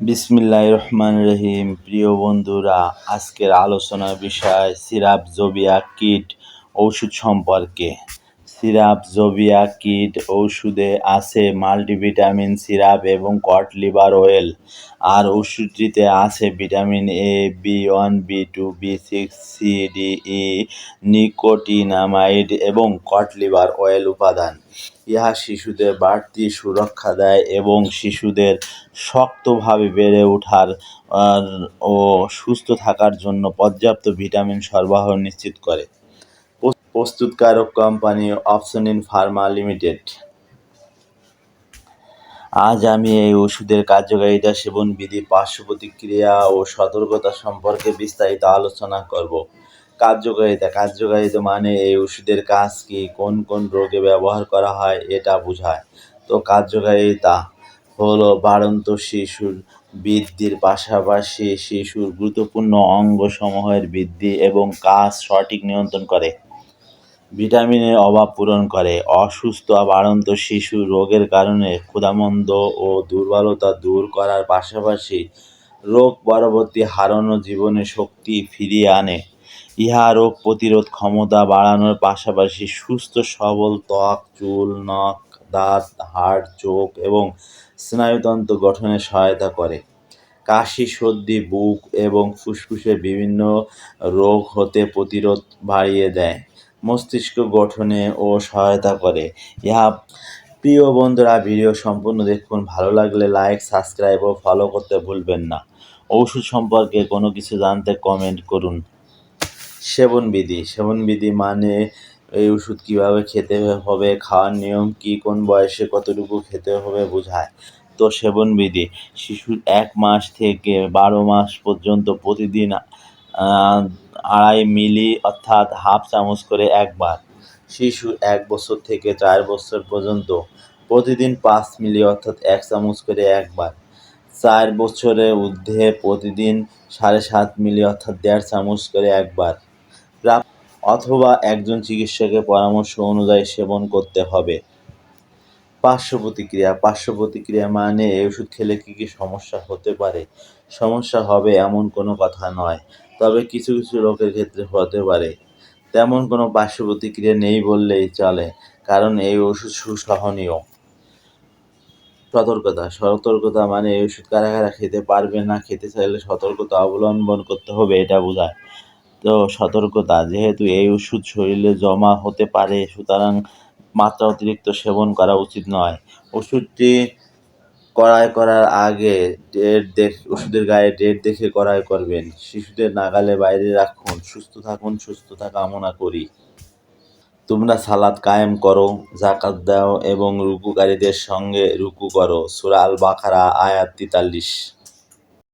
বিসমিল্লাহ রহমান রহিম প্রিয় বন্ধুরা আজকের আলোচনার বিষয় সিরাপ জোবিয়া কিট ঔষধ সম্পর্কে। সিরাপ, জোবিয়া, কিট ওষুধে আছে মাল্টিভিটামিন সিরাপ এবং কট লিভার অয়েল। আর ওষুধটিতে আছে vitamin A, B one, B two, B six, C, D, E, nicotinamide এবং কট লিভার অয়েল উপাদান। ইহা শিশুদের বাড়তি সুরক্ষা দেয় এবং শিশুদের শক্তভাবে বেড়ে ওঠার ও সুস্থ থাকার জন্য পর্যাপ্ত ভিটামিন সরবরাহ নিশ্চিত করে। প্রস্তুতকারক কোম্পানি অপশনিন ফার্মা লিমিটেড। আজ আমি এই ওষুধের কার্যকারিতা সেবন বিধি পার্শ্ব প্রতিক্রিয়া ও সতর্কতা সম্পর্কে বিস্তারিত আলোচনা করব। কার্যকারিতা কার্যকারিতা মানে এই ওষুধের কাজ কি, কোন কোন রোগে ব্যবহার করা হয়, এটা বোঝায়। তো কার্যকারিতা হলো বাড়ন্ত শিশুর বৃদ্ধির পাশাপাশি শিশুর গুরুত্বপূর্ণ অঙ্গসমূহের বৃদ্ধি এবং কাজ সঠিক নিয়ন্ত্রণ করে। ভিটামিনের অভাব পূরণ করে। অসুস্থ বাড়ন্ত শিশু রোগের কারণে ক্ষুধামন্দ ও দুর্বলতা দূর করার পাশাপাশি রোগ পরবর্তী হারানো জীবনে শক্তি ফিরিয়ে আনে। ইহা রোগ প্রতিরোধ ক্ষমতা বাড়ানোর পাশাপাশি সুস্থ, সবল ত্বক, চুল নখ দাঁত, হাড়, চোখ এবং স্নায়ুতন্ত্র গঠনে সহায়তা করে। কাশি, সর্দি, বুক এবং ফুসফুসের বিভিন্ন রোগ হতে প্রতিরোধ বাড়িয়ে দেয়। মস্তিষ্ক গঠনে ও সহায়তা করে। ইহা, প্রিয় বন্ধুরা, ভিডিও সম্পূর্ণ দেখুন। ভালো লাগলে লাইক সাবস্ক্রাইব ও ফলো করতে ভুলবেন না। ওষুধ সম্পর্কে কোনো কিছু জানতে কমেন্ট করুন। সেবনবিধি সেবনবিধি মানে এই ওষুধ কীভাবে খেতে হবে, খাওয়ার নিয়ম কী, কোন বয়সে কতটুকু খেতে হবে বোঝায়। তো সেবনবিধি শিশুর এক মাস থেকে বারো মাস পর্যন্ত প্রতিদিন আড়াই মিলি অর্থাৎ হাফ চামচ করে একবার। শিশু এক বছর থেকে চার বছর পর্যন্ত প্রতিদিন পাঁচ মিলি অর্থাৎ এক চামচ করে একবার। চার বছরের ঊর্ধ্বে প্রতিদিন সাড়ে সাত মিলি অর্থাৎ দেড় চামচ করে একবার। অথবা একজন চিকিৎসকের পরামর্শ অনুযায়ী সেবন করতে হবে। পার্শ্ব প্রতিক্রিয়া পার্শ্ব প্রতিক্রিয়া মানে এই ওষুধ খেলে কী কী সমস্যা হতে পারে? সমস্যা হবে এমন কোনো কথা নয়, তবে কিছু কিছু লোকের ক্ষেত্রে হতে পারে। তেমন কোনো পার্শ্ব প্রতিক্রিয়া নেই বললেই চলে, কারণ এই ওষুধ সুসহনীয়। সতর্কতা। সতর্কতা মানে এই ওষুধ কারা কারা খেতে পারবে না খেতে চাইলে সতর্কতা অবলম্বন করতে হবে, এটা বোঝায়। তো সতর্কতা, যেহেতু এই ওষুধ শরীরে জমা হতে পারে, সুতরাং মাত্রা অতিরিক্ত সেবন করা উচিত নয়। ওষুধটি ক্রয় করার আগে ডেট দেখ, ওষুধের গায়ে ডেট দেখে ক্রয় করবেন। শিশুদের নাগালে বাইরে রাখুন, সুস্থ থাকুন সুস্থতা কামনা করি। তোমরা সালাদ কায়েম করো জাকাত দাও এবং রুকুকারীদের সঙ্গে রুকু করো। সুরা বাখারা আয়াত তেতাল্লিশ।